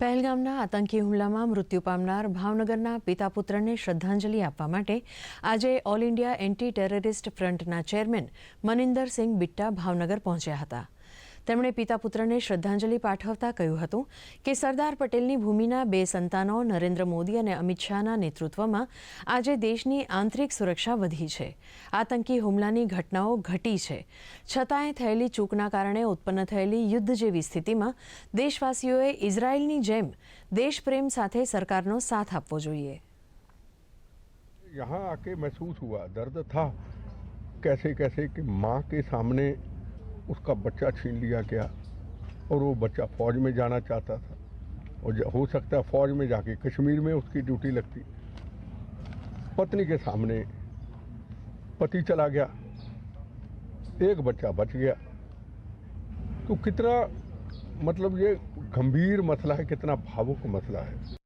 પહેલગામના આતંકી હુમલામાં મૃત્યુ પામનાર ભાવનગરના પિતા પુત્રને શ્રદ્ધાંજલિ આપવા માટે આજે ઓલ ઇન્ડિયા એન્ટી ટેરરિસ્ટ ફ્રન્ટના ચેરમેન મનિન્દરસિંહ બિટ્ટા ભાવનગર પહોંચ્યા હતા. તેમણે પિતા પુત્રને શ્રદ્ધાંજલિ પાઠવતા કહ્યું હતું કે સરદાર પટેલની ભૂમિના બે સંતાનો નરેન્દ્ર મોદી અને અમિત શાહના નેતૃત્વમાં આજે દેશની આંતરિક સુરક્ષા વધી છે આતંકી હુમલાની ઘટનાઓ ઘટી છે છતાંય થયેલી ચૂકના કારણે ઉત્પન્ન થયેલી યુદ્ધ જેવી સ્થિતિમાં દેશવાસીઓએ ઇઝરાયલની જેમ દેશપ્રેમ સાથે સરકારનો સાથ આપવો જોઈએ यहाँ आके महसूस हुआ दर्द था कैसे कैसे कि माँ के सामने उसका बच्चा छीन लिया गया और वो बच्चा फौज में जाना चाहता था। और हो सकता है फौज में जाके कश्मीर में उसकी ड्यूटी लगती। पत्नी के सामने पति चला गया। एक बच्चा बच गया। तो कितना मतलब ये गंभीर मसला है, कितना भावुक मसला है।